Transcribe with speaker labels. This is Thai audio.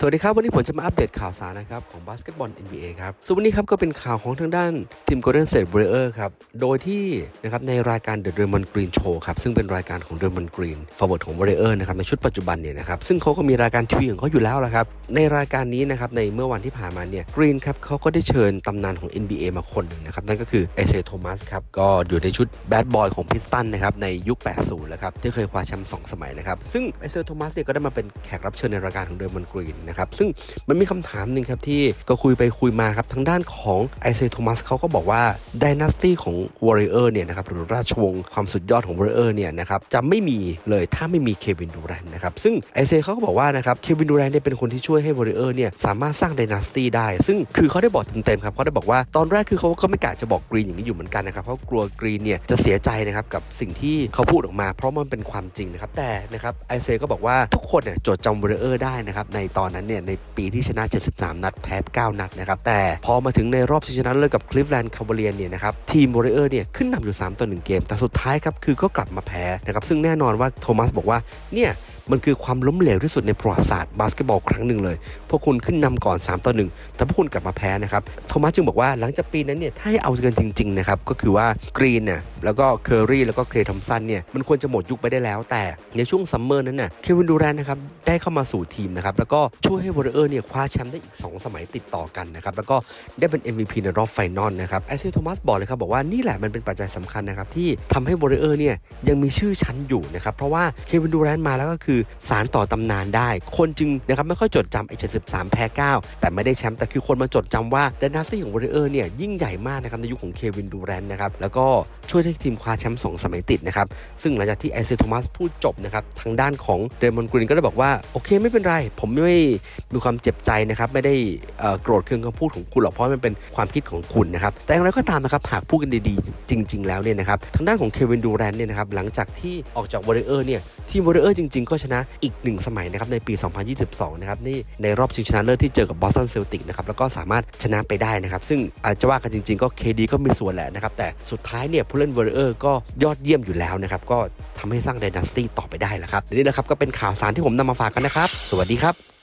Speaker 1: สวัสดีครับ วันนี้ผมจะมาอัปเดตข่าวสารนะครับของบาสเกตบอล NBA ครับส่วนวันนี้ครับก็เป็นข่าวของทางด้านทีม Golden State Warriors ครับ โดยที่นะครับในรายการ The Draymond Green Show ครับ ซึ่งเป็นรายการของ Draymond Green forward ของ Warriors นะครับในชุดปัจจุบันเนี่ยนะครับซึ่งเขาก็มีรายการทีวีของเขาอยู่แล้วละครับ ในรายการนี้นะครับในเมื่อวันที่ผ่านมาเนี่ย Green ครับเขาก็ได้เชิญตำนานของ NBA มาคนหนึ่งนะครับนั่นก็คือเอเซโทมัสครับก็อยู่ในชุดแบดบอยของพิสตันนะครับในยุค 80 แล้วครับที่เคยคว้าแชมป์สองสมัยนะครับซึ่งเอเซโทมัสเนี่ยก็ได้มาเป็นแขกรับเชิญในรายการของ Draymond Green นะครับซึ่งมันมีคำถามหนึ่งครับที่ก็คุยไปคุยมาครับทางด้านของไอเซโทมัสเขาก็บอกว่าด y นาสตี้ของ Warrior เนี่ยนะครับหรือราชวงศ์ความสุดยอดของ Warrior เนี่ยนะครับจะไม่มีเลยถ้าไม่มีเควินดูแรนนะครับซึ่งไอเซเขาก็บอกว่านะครับเควินดูแรนเนี่ยเป็นคนที่ช่วยให้ Warrior เนี่ยสามารถสร้างด y นาสตี้ได้ ซึ่งคือเขาได้บอกเต็มๆครับเขาได้บอกว่าตอนแรกคือเขาก็ไม่กะจะบอกกรีนอย่างนี้อยู่เหมือนกันนะครับเพราะกลัวกรีนเนี่ยจะเสียใจนะครับกับสิ่งที่เขาพูดออกมา เพราะมันเป็นความจริงนะครับแต่นะครับไอเซก็บอกว่าทุกคนเนี่ยจดจำ Warrior ได้นะครับในตอนนั้นเนี่ยในปีที่ชนะ 73 นัดแพ้ 9 นัดนะครับ แต่พอมาถึงในรอบชิงชนะเลิศกับคลิฟแลนด์คา v เลียนเนี่ยนะครับทีม w อริเออร์เนี่ยขึ้นนำอยู่ 3 ต่อ 1 เกม แต่สุดท้ายครับคือก็กลับมาแพ้นะครับซึ่งแน่นอนว่าโทมัสบอกว่าเนี่ย มันคือความล้มเหลวที่สุดในประวัติศาสตร์บาสเกตบอลครั้งหนึ่งเลย พวกคุณขึ้นนำก่อน 3 ต่อ 1 แต่พวกคุณกลับมาแพ้นะครับ โทมัสจึงบอกว่าหลังจากปีนั้นเนี่ย ถ้าให้เอากันจริงๆนะครับ ก็คือว่ากรีนเนี่ยแล้วก็เคอร์รี่แล้วก็เคลย์ทอมสันเนี่ย มันควรจะหมดยุคไปได้แล้ว แต่ในช่วงซัมเมอร์นั้นน่ะ เควินดูแรนนะครับ ได้เข้ามาสู่ทีมนะครับ แล้วก็ช่วยให้วอร์เออร์เนี่ยคว้าแชมป์ได้อีก 2 สมัยติดต่อกันนะครับ แล้วก็ได้เป็น MVP ในรอบไฟนอลนะครับไอซีโทมัสบอกเลยครับบอกว่านี่แหละมันเป็นปัจจัยสำคัญนะครับที่ทำให้วอร์เออร์เนี่ยยังมีชื่อชั้นอยู่นะครับเพราะว่าเควินดูแรนมาแล้วก็คือสารต่อตำนานได้ คนจึงนะครับไม่ค่อยจดจำไอ้73 แพ้ 9 แต่ไม่ได้แชมป์แต่คือคนมาจดจำว่าดนาซี่ของวอร์เออร์เนี่ยยิ่งใหญ่มากนะครับในยุคของเควินดูแรนนะครับแล้วก็ช่วยให้ทีมคว้าแชมป์สองสมัยติดนะครับซึ่งหลังจากที่ไอซีโทมัสพูดจบนะครับทางด้านของเดมอนกรีนก็ได้บอกว่า โอเคไม่เป็นไร ผมไม่มีความเจ็บใจนะครับไม่ได้โกรธเคืองคำพูดของคุณหรอกเพราะมันเป็นความคิดของคุณนะครับแต่อย่างไรก็ตามนะครับหากพูดกันดีๆ จริง ๆ แล้วเนี่ยนะครับทางด้านของเควินดูแรนเนี่ยนะครับหลังจากที่ออกจากวอร์เออร์เนี่ยทีมวอร์เออร์จริง ๆ ก็ชนะอีกหนึ่งสมัยนะครับในปี 2022 นะครับนี่ในรอบชิงชนะเลิศที่เจอกับบอสตันเซลติกนะครับแล้วก็สามารถชนะไปได้นะครับ ซึ่งอาจจะว่ากันจริง ๆ ก็เคดีก็มีส่วนแหละนะครับ แต่สุดท้ายเนี่ยผู้เล่นวอร์เออร์ก็ยอดเยี่ยมอยู่แล้วนะครับ ก็ทำให้สร้างไดนาสตี้ต่อไปได้แหละครับนี่แหละครับก็เป็นข่าวสารที่ผมนำมาฝากกันนะครับ สวัสดีครับ